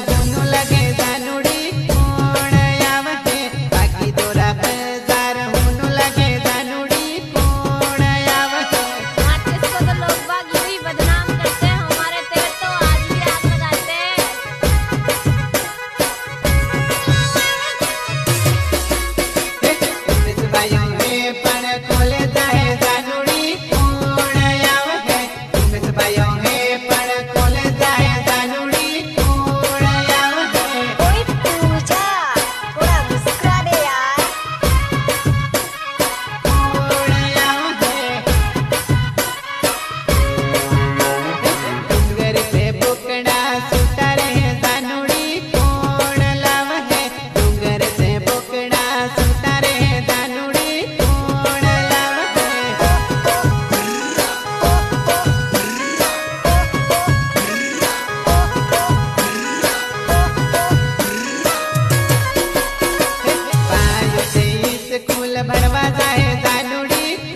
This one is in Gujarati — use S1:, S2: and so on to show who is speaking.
S1: I don't know. ભણવા જાય દાનુડી